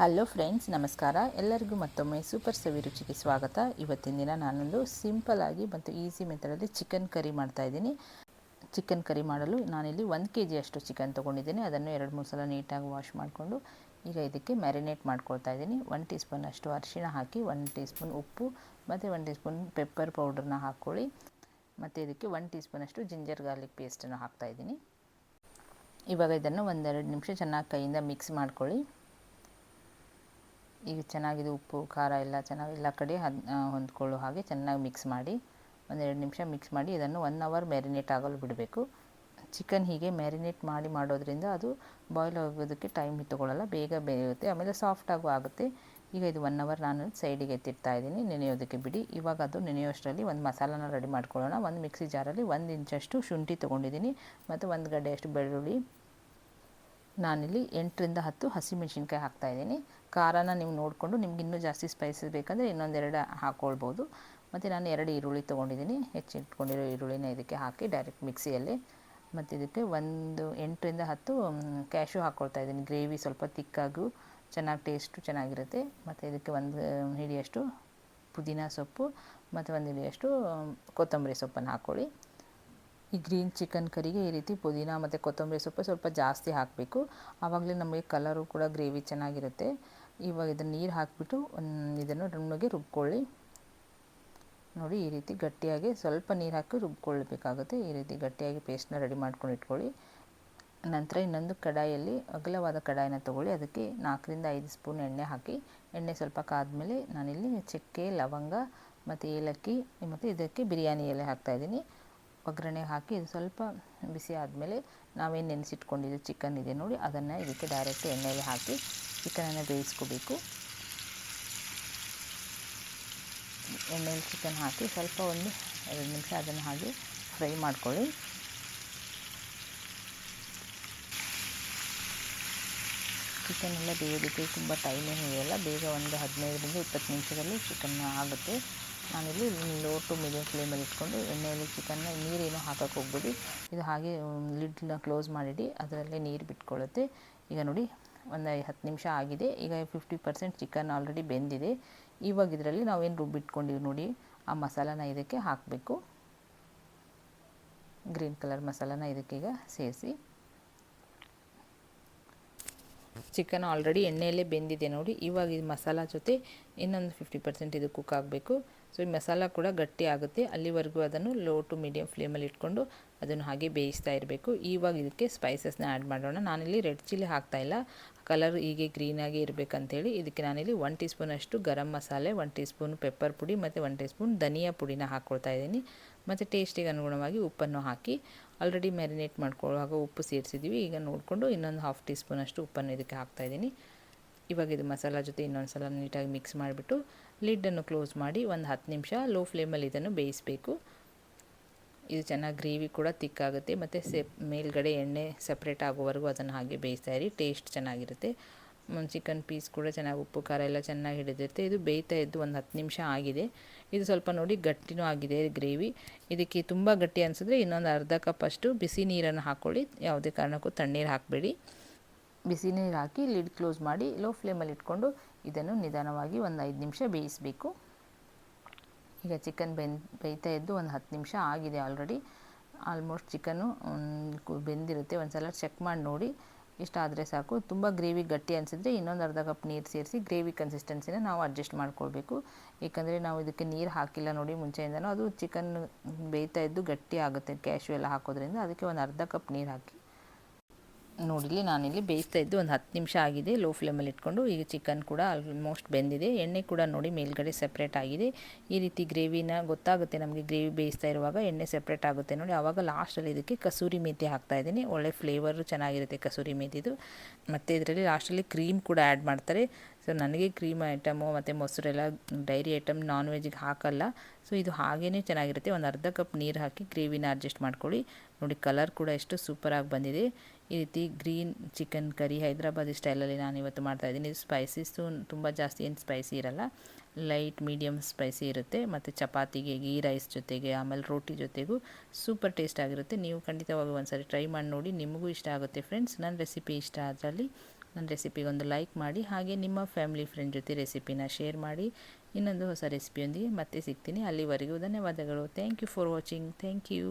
Hello friends ನಮಸ್ಕಾರ. ಎಲ್ಲರಿಗೂ ಮತ್ತೊಮ್ಮೆ ಸೂಪರ್ ಸವಿ ರುಚಿಗೆ ಸ್ವಾಗತ. ಇವತ್ತಿನ ದಿನ ನಾನೊಂದು ಸಿಂಪಲ್ ಆಗಿ ಮತ್ತು ಈಸಿ ಮೆಥಡಲ್ಲಿ ಚಿಕನ್ ಕರಿ ಮಾಡ್ತಾ ಇದ್ದೀನಿ. ಚಿಕನ್ ಕರಿ ಮಾಡಲು ನಾನಿಲ್ಲಿ ಒಂದು ಕೆ ಜಿಯಷ್ಟು ಚಿಕನ್ ತೊಗೊಂಡಿದ್ದೀನಿ. ಅದನ್ನು ಎರಡು ಮೂರು ಸಲ ನೀಟಾಗಿ ವಾಶ್ ಮಾಡಿಕೊಂಡು ಈಗ ಇದಕ್ಕೆ ಮ್ಯಾರಿನೇಟ್ ಮಾಡ್ಕೊಳ್ತಾ ಇದ್ದೀನಿ. ಒನ್ ಟೀ ಸ್ಪೂನ್ ಅಷ್ಟು ಅರಿಶಿಣ ಹಾಕಿ ಒನ್ ಟೀ ಸ್ಪೂನ್ ಉಪ್ಪು ಮತ್ತು ಒನ್ ಟೀ ಸ್ಪೂನ್ ಪೆಪ್ಪರ್ ಪೌಡ್ರನ್ನ ಹಾಕ್ಕೊಳ್ಳಿ. ಮತ್ತು ಇದಕ್ಕೆ ಒನ್ ಟೀ ಸ್ಪೂನಷ್ಟು ಜಿಂಜರ್ ಗಾರ್ಲಿಕ್ ಪೇಸ್ಟನ್ನು ಹಾಕ್ತಾಯಿದ್ದೀನಿ ಇವಾಗ ಇದನ್ನು ಒಂದೆರಡು ನಿಮಿಷ ಚೆನ್ನಾಗಿ ಕೈಯಿಂದ ಮಿಕ್ಸ್ ಮಾಡ್ಕೊಳ್ಳಿ. ಈಗ ಚೆನ್ನಾಗಿದೆ ಉಪ್ಪು, ಖಾರ ಎಲ್ಲ ಚೆನ್ನಾಗಿ ಎಲ್ಲ ಕಡೆ ಹದ್ ಹೊಂದ್ಕೊಳ್ಳೋ ಹಾಗೆ ಚೆನ್ನಾಗಿ ಮಿಕ್ಸ್ ಮಾಡಿ ಒಂದೆರಡು ನಿಮಿಷ ಮಿಕ್ಸ್ ಮಾಡಿ ಇದನ್ನು ಒನ್ ಅವರ್ ಮ್ಯಾರಿನೇಟ್ ಆಗಲು ಬಿಡಬೇಕು. ಚಿಕನ್ ಹೀಗೆ ಮ್ಯಾರಿನೇಟ್ ಮಾಡಿ ಮಾಡೋದ್ರಿಂದ ಅದು ಬಾಯ್ಲ್ ಆಗೋದಕ್ಕೆ ಟೈಮ್ ತೊಗೊಳ್ಳಲ್ಲ ಬೇಗ ಬೇಯುತ್ತೆ. ಆಮೇಲೆ ಸಾಫ್ಟಾಗೂ ಆಗುತ್ತೆ. ಈಗ ಇದು ಒನ್ ಅವರ್ ನಾನು ಸೈಡಿಗೆ ಎತ್ತಿಡ್ತಾ ಇದ್ದೀನಿ, ನೆನೆಯೋದಕ್ಕೆ ಬಿಡಿ. ಇವಾಗ ಅದು ನೆನೆಯೋಷ್ಟರಲ್ಲಿ ಒಂದು ಮಸಾಲಾನ ರೆಡಿ ಮಾಡ್ಕೊಳ್ಳೋಣ. ಒಂದು ಮಿಕ್ಸಿ ಜಾರಲ್ಲಿ ಒಂದು ಇಂಚಷ್ಟು ಶುಂಠಿ ತೊಗೊಂಡಿದ್ದೀನಿ. ಮತ್ತು ಒಂದು ಗಡ್ಡೆಯಷ್ಟು ಬೆಳ್ಳುಳ್ಳಿ ನಾನಿಲ್ಲಿ ಎಂಟರಿಂದ ಹತ್ತು ಹಸಿಮೆಣ್ಸಿನ್ಕಾಯಿ ಹಾಕ್ತಾಯಿದ್ದೀನಿ ಖಾರನ ನೀವು ನೋಡಿಕೊಂಡು ನಿಮ್ಗೆ ಇನ್ನೂ ಜಾಸ್ತಿ ಸ್ಪೈಸಸ್ ಬೇಕಂದರೆ ಇನ್ನೊಂದೆರಡು ಹಾಕ್ಕೊಳ್ಬೋದು ಮತ್ತು ನಾನು ಎರಡು ಈರುಳ್ಳಿ ತೊಗೊಂಡಿದ್ದೀನಿ. ಹೆಚ್ಚಿಟ್ಕೊಂಡಿರೋ ಈರುಳ್ಳಿನ ಇದಕ್ಕೆ ಹಾಕಿ ಡೈರೆಕ್ಟ್ ಮಿಕ್ಸಿಯಲ್ಲಿ ಮತ್ತು ಇದಕ್ಕೆ ಒಂದು ಎಂಟರಿಂದ ಹತ್ತು ಕ್ಯಾಶು ಹಾಕ್ಕೊಳ್ತಾ ಇದ್ದೀನಿ. ಗ್ರೇವಿ ಸ್ವಲ್ಪ ತಿಕ್ಕಾಗೂ, ಚೆನ್ನಾಗಿ ಟೇಸ್ಟು ಚೆನ್ನಾಗಿರುತ್ತೆ. ಮತ್ತು ಇದಕ್ಕೆ ಒಂದು ಹಿಡಿಯಷ್ಟು ಪುದೀನ ಸೊಪ್ಪು, ಮತ್ತು ಒಂದು ಹಿಡಿಯಷ್ಟು ಕೊತ್ತಂಬರಿ ಸೊಪ್ಪನ್ನು ಹಾಕ್ಕೊಳ್ಳಿ ಈ ಗ್ರೀನ್ ಚಿಕನ್ ಕರಿಗೆ ಈ ರೀತಿ ಪುದೀನ ಮತ್ತು ಕೊತ್ತಂಬರಿ ಸೊಪ್ಪು ಸ್ವಲ್ಪ ಜಾಸ್ತಿ ಹಾಕಬೇಕು. ಆವಾಗಲೇ ನಮಗೆ ಕಲರು ಕೂಡ ಗ್ರೇವಿ ಚೆನ್ನಾಗಿರುತ್ತೆ. ಇವಾಗ ಇದನ್ನು ನೀರು ಹಾಕಿಬಿಟ್ಟು ಇದನ್ನು ನುಣ್ಣಗೆ ರುಬ್ಕೊಳ್ಳಿ. ನೋಡಿ ಈ ರೀತಿ ಗಟ್ಟಿಯಾಗಿ ಸ್ವಲ್ಪ ನೀರು ಹಾಕಿ ರುಬ್ಕೊಳ್ಬೇಕಾಗುತ್ತೆ ಈ ರೀತಿ ಗಟ್ಟಿಯಾಗಿ ಪೇಸ್ಟ್ನ ರೆಡಿ ಮಾಡ್ಕೊಂಡು ಇಟ್ಕೊಳ್ಳಿ. ನಂತರ ಇನ್ನೊಂದು ಕಡಾಯಲ್ಲಿ ಅಗಲವಾದ ಕಡಾಯಿನ ತೊಗೊಳ್ಳಿ. ಅದಕ್ಕೆ ನಾಲ್ಕರಿಂದ ಐದು ಸ್ಪೂನ್ ಎಣ್ಣೆ ಹಾಕಿ. ಎಣ್ಣೆ ಸ್ವಲ್ಪ ಕಾದ್ಮೇಲೆ ನಾನಿಲ್ಲಿ ಚಕ್ಕೆ, ಲವಂಗ ಮತ್ತು ಏಲಕ್ಕಿ ಮತ್ತು ಇದಕ್ಕೆ ಬಿರಿಯಾನಿ ಎಲೆ ಹಾಕ್ತಾಯಿದ್ದೀನಿ ಒಗ್ಗರಣೆ ಹಾಕಿ ಸ್ವಲ್ಪ ಬಿಸಿ ಆದಮೇಲೆ ನಾವೇನು ನೆನೆಸಿಟ್ಕೊಂಡಿದ್ದು ಚಿಕನ್ ಇದೆ ನೋಡಿ, ಅದನ್ನು ಇದಕ್ಕೆ ಡೈರೆಕ್ಟ್ ಎಣ್ಣೆಯಲ್ಲಿ ಹಾಕಿ ಚಿಕನನ್ನು ಬೇಯಿಸ್ಕೋಬೇಕು. ಎಣ್ಣೆಯಲ್ಲಿ ಚಿಕನ್ ಹಾಕಿ ಸ್ವಲ್ಪ ಒಂದು ಎರಡು ನಿಮಿಷ ಅದನ್ನು ಹಾಗೆ ಫ್ರೈ ಮಾಡ್ಕೊಳ್ಳಿ. ಚಿಕನ್ ಎಲ್ಲ ಬೇಯೋದಕ್ಕೆ ತುಂಬ ಟೈಮೇನು ಇರೋಲ್ಲ, ಬೇಗ ಒಂದು ಹದಿನೈದರಿಂದ ಇಪ್ಪತ್ತು ನಿಮಿಷದಲ್ಲಿ ಚಿಕನ್ ಆಗುತ್ತೆ. ನಾನಿಲ್ಲಿ ಲೋ ಟು ಮೀಡಿಯಮ್ ಫ್ಲೇಮಲ್ಲಿ ಇಟ್ಕೊಂಡು ಎಣ್ಣೆಯಲ್ಲಿ ಚಿಕನ್ನ, ನೀರೇನು ಹಾಕೋಕ್ಕೆ ಹೋಗ್ಬೇಡಿ. ಇದು ಹಾಗೆ ಲಿಡ್ನ ಕ್ಲೋಸ್ ಮಾಡಿಡಿ, ಅದರಲ್ಲೇ ನೀರು ಬಿಟ್ಕೊಳ್ಳುತ್ತೆ. ಈಗ ನೋಡಿ, ಒಂದು ಹತ್ತು ನಿಮಿಷ ಆಗಿದೆ. ಈಗ ಫಿಫ್ಟಿ ಪರ್ಸೆಂಟ್ ಚಿಕನ್ ಆಲ್ರೆಡಿ ಬೆಂದಿದೆ. ಇವಾಗ ಇದರಲ್ಲಿ ನಾವೇನು ರುಬ್ಬಿಟ್ಕೊಂಡಿವಿ ನೋಡಿ, ಆ ಮಸಾಲಾನ ಇದಕ್ಕೆ ಹಾಕಬೇಕು. ಗ್ರೀನ್ ಕಲರ್ ಮಸಾಲಾನ ಈಗ ಸೇರಿಸಿ. ಚಿಕನ್ ಆಲ್ರೆಡಿ ಎಣ್ಣೆಯಲ್ಲೇ ಬೆಂದಿದೆ ನೋಡಿ. ಇವಾಗ ಇದು ಮಸಾಲ ಜೊತೆ ಇನ್ನೊಂದು ಫಿಫ್ಟಿ ಪರ್ಸೆಂಟ್ ಇದು ಕುಕ್ ಆಗಬೇಕು. ಸೊ ಈ ಮಸಾಲ ಕೂಡ ಗಟ್ಟಿ ಆಗುತ್ತೆ. ಅಲ್ಲಿವರೆಗೂ ಅದನ್ನು ಲೋ ಟು ಮೀಡಿಯಮ್ ಫ್ಲೇಮಲ್ಲಿ ಇಟ್ಕೊಂಡು ಅದನ್ನು ಹಾಗೆ ಬೇಯಿಸ್ತಾ ಇರಬೇಕು. ಇವಾಗ ಇದಕ್ಕೆ ಸ್ಪೈಸಸ್ನ ಆ್ಯಡ್ ಮಾಡೋಣ. ನಾನಿಲ್ಲಿ ರೆಡ್ ಚಿಲ್ಲಿ ಹಾಕ್ತಾಯಿಲ್ಲ ಕಲರ್ ಹೀಗೆ ಗ್ರೀನಾಗಿ ಇರಬೇಕಂತೇಳಿ ಇದಕ್ಕೆ ನಾನಿಲ್ಲಿ ಒನ್ ಟೀ ಸ್ಪೂನಷ್ಟು garam masala one teaspoon pepper ಪುಡಿ ಮತ್ತು ಒನ್ ಟೀ ಸ್ಪೂನ್ ಧನಿಯಾ ಪುಡಿನ ಹಾಕ್ಕೊಳ್ತಾ ಇದ್ದೀನಿ. ಮತ್ತು ಟೇಸ್ಟಿಗೆ ಅನುಗುಣವಾಗಿ ಉಪ್ಪನ್ನು ಹಾಕಿ ಆಲ್ರೆಡಿ ಮ್ಯಾರಿನೇಟ್ ಮಾಡ್ಕೊಳ್ಳುವಾಗ ಉಪ್ಪು ಸೇರಿಸಿದ್ದೀವಿ ಈಗ ನೋಡಿಕೊಂಡು ಇನ್ನೊಂದು ಹಾಫ್ ಟೀ ಸ್ಪೂನಷ್ಟು ಉಪ್ಪನ್ನು ಇದಕ್ಕೆ ಹಾಕ್ತಾಯಿದ್ದೀನಿ ಇವಾಗ ಇದು ಮಸಾಲ ಜೊತೆ ಇನ್ನೊಂದು ಸಲ ನೀಟಾಗಿ ಮಿಕ್ಸ್ ಮಾಡಿಬಿಟ್ಟು ಲಿಡ್ಡನ್ನು ಕ್ಲೋಸ್ ಮಾಡಿ ಒಂದು ಹತ್ತು ನಿಮಿಷ ಲೋ ಫ್ಲೇಮಲ್ಲಿ ಇದನ್ನು ಬೇಯಿಸಬೇಕು. ಇದು ಚೆನ್ನಾಗಿ ಗ್ರೇವಿ ಕೂಡ ತಿಕ್ಕಾಗುತ್ತೆ. ಮತ್ತು ಸೆಪ್ ಮೇಲ್ಗಡೆ ಎಣ್ಣೆ ಸಪ್ರೇಟ್ ಆಗೋವರೆಗೂ ಅದನ್ನು ಹಾಗೆ ಬೇಯಿಸ್ತಾ ಇರಿ. ಟೇಸ್ಟ್ ಚೆನ್ನಾಗಿರುತ್ತೆ. ಚಿಕನ್ ಪೀಸ್ ಕೂಡ ಚೆನ್ನಾಗಿ ಉಪ್ಪು, ಖಾರ ಎಲ್ಲ ಚೆನ್ನಾಗಿ ಹಿಡಿದಿರುತ್ತೆ. ಇದು ಬೇಯ್ತಾ ಇದ್ದು ಒಂದು ಹತ್ತು ನಿಮಿಷ ಆಗಿದೆ. ಇದು ಸ್ವಲ್ಪ ನೋಡಿ ಗಟ್ಟಿನೂ ಆಗಿದೆ ಗ್ರೇವಿ. ಇದಕ್ಕೆ ತುಂಬ ಗಟ್ಟಿ ಅನಿಸಿದ್ರೆ ಇನ್ನೊಂದು ಅರ್ಧ ಕಪ್ ಅಷ್ಟು ಬಿಸಿ ನೀರನ್ನು ಹಾಕ್ಕೊಳ್ಳಿ. ಯಾವುದೇ ಕಾರಣಕ್ಕೂ ತಣ್ಣೀರು ಹಾಕಬೇಡಿ. ಬಿಸಿ ನೀರು ಹಾಕಿ ಲಿಡ್ ಕ್ಲೋಸ್ ಮಾಡಿ ಲೋ ಫ್ಲೇಮಲ್ಲಿ ಇಟ್ಕೊಂಡು ಇದನ್ನು ನಿಧಾನವಾಗಿ ಒಂದು ಐದು ನಿಮಿಷ ಬೇಯಿಸಬೇಕು. ಈಗ ಚಿಕನ್ ಬೆನ್, ಬೇಯ್ತಾ ಇದ್ದು ಒಂದು ಹತ್ತು ನಿಮಿಷ ಆಗಿದೆ ಆಲ್ರೆಡಿ ಆಲ್ಮೋಸ್ಟ್ ಚಿಕನ್ನು ಬೆಂದಿರುತ್ತೆ. ಒಂದು ಸಲ ಚೆಕ್ ಮಾಡಿ ನೋಡಿ. ಇಷ್ಟಾದರೆ ಸಾಕು. ತುಂಬ ಗ್ರೇವಿ ಗಟ್ಟಿ ಅನಿಸಿದ್ರೆ ಇನ್ನೊಂದು ಅರ್ಧ ಕಪ್ ನೀರು ಸೇರಿಸಿ ಗ್ರೇವಿ ಕನ್ಸಿಸ್ಟೆನ್ಸಿನ ನಾವು ಅಡ್ಜಸ್ಟ್ ಮಾಡ್ಕೊಳ್ಬೇಕು. ಏಕೆಂದರೆ ನಾವು ಇದಕ್ಕೆ ನೀರು ಹಾಕಿಲ್ಲ ನೋಡಿ ಮುಂಚೆಯಿಂದನೂ ಅದು ಚಿಕನ್ ಬೇಯ್ತಾ ಇದ್ದು ಗಟ್ಟಿ ಆಗುತ್ತೆ. ಕ್ಯಾಶು ಎಲ್ಲ ಹಾಕೋದ್ರಿಂದ ಅದಕ್ಕೆ ಒಂದು ಅರ್ಧ ಕಪ್ ನೀರು ಹಾಕಿ. ನೋಡಿಲಿ ನಾನಿಲ್ಲಿ ಬೇಯಿಸ್ತಾ ಇದ್ದು ಒಂದು ಹತ್ತು ನಿಮಿಷ ಆಗಿದೆ. ಲೋ ಫ್ಲೇಮಲ್ಲಿ ಇಟ್ಕೊಂಡು ಈಗ ಚಿಕನ್ ಕೂಡ ಆಲ್ಮೋಸ್ಟ್ ಬೆಂದಿದೆ. ಎಣ್ಣೆ ಕೂಡ ನೋಡಿ ಮೇಲ್ಗಡೆ ಸಪ್ರೇಟ್ ಆಗಿದೆ. ಈ ರೀತಿ ಗ್ರೇವಿನ ಗೊತ್ತಾಗುತ್ತೆ ನಮಗೆ ಗ್ರೇವಿ ಬೇಯಿಸ್ತಾ ಇರುವಾಗ ಎಣ್ಣೆ ಸಪ್ರೇಟ್ ಆಗುತ್ತೆ ನೋಡಿ. ಆವಾಗ ಲಾಸ್ಟಲ್ಲಿ ಇದಕ್ಕೆ ಕಸೂರಿ ಮೇತಿ ಹಾಕ್ತಾ ಇದ್ದೀನಿ. ಒಳ್ಳೆ ಫ್ಲೇವರು ಚೆನ್ನಾಗಿರುತ್ತೆ ಕಸೂರಿ ಮೇಥಿದು ಮತ್ತು ಇದರಲ್ಲಿ ಲಾಸ್ಟಲ್ಲಿ ಕ್ರೀಮ್ ಕೂಡ ಆ್ಯಡ್ ಮಾಡ್ತಾರೆ. ಸೊ ನನಗೆ ಕ್ರೀಮ್ ಐಟಮು ಮತ್ತು ಮೊಸರೆಲ್ಲ ಡೈರಿ ಐಟಮ್ ನಾನ್ ವೆಜ್ಗೆ ಹಾಕಲ್ಲ. ಸೊ ಇದು ಹಾಗೇ ಚೆನ್ನಾಗಿರುತ್ತೆ. ಒಂದು ಅರ್ಧ ಕಪ್ ನೀರು ಹಾಕಿ ಗ್ರೇವಿನ ಅಡ್ಜಸ್ಟ್ ಮಾಡ್ಕೊಳ್ಳಿ. ನೋಡಿ ಕಲರ್ ಕೂಡ ಎಷ್ಟು ಸೂಪರಾಗಿ ಬಂದಿದೆ. ಈ ರೀತಿ ಗ್ರೀನ್ ಚಿಕನ್ ಕರಿ ಹೈದ್ರಾಬಾದಿ ಸ್ಟೈಲಲ್ಲಿ ನಾನು ಇವತ್ತು ಮಾಡ್ತಾಯಿದ್ದೀನಿ ಇದು ಸ್ಪೈಸಿಸು ತುಂಬ ಜಾಸ್ತಿ ಏನು ಸ್ಪೈಸಿ ಇರಲ್ಲ. ಲೈಟ್ ಮೀಡಿಯಮ್ ಸ್ಪೈಸಿ ಇರುತ್ತೆ. ಮತ್ತು ಚಪಾತಿಗೆ ಗೀ ರೈಸ್ ಜೊತೆಗೆ, ಆಮೇಲೆ ರೋಟಿ ಜೊತೆಗೂ ಸೂಪರ್ ಟೇಸ್ಟ್ ಆಗಿರುತ್ತೆ. ನೀವು ಖಂಡಿತವಾಗಿ ಒಂದ್ಸರಿ ಟ್ರೈ ಮಾಡಿ ನೋಡಿ. ನಿಮಗೂ ಇಷ್ಟ ಆಗುತ್ತೆ ಫ್ರೆಂಡ್ಸ್. ನನ್ನ ರೆಸಿಪಿ ಇಷ್ಟ ಅದರಲ್ಲಿ ನನ್ನ ರೆಸಿಪಿಗೆ ಒಂದು ಲೈಕ್ ಮಾಡಿ, ಹಾಗೆ ನಿಮ್ಮ ಫ್ಯಾಮಿಲಿ, ಫ್ರೆಂಡ್ ಜೊತೆ ರೆಸಿಪಿನ ಶೇರ್ ಮಾಡಿ. ಇನ್ನೊಂದು ಹೊಸ ರೆಸಿಪಿಯೊಂದಿಗೆ ಮತ್ತೆ ಸಿಗ್ತೀನಿ. ಅಲ್ಲಿವರೆಗೂ ಧನ್ಯವಾದಗಳು. Thank you for watching. Thank you.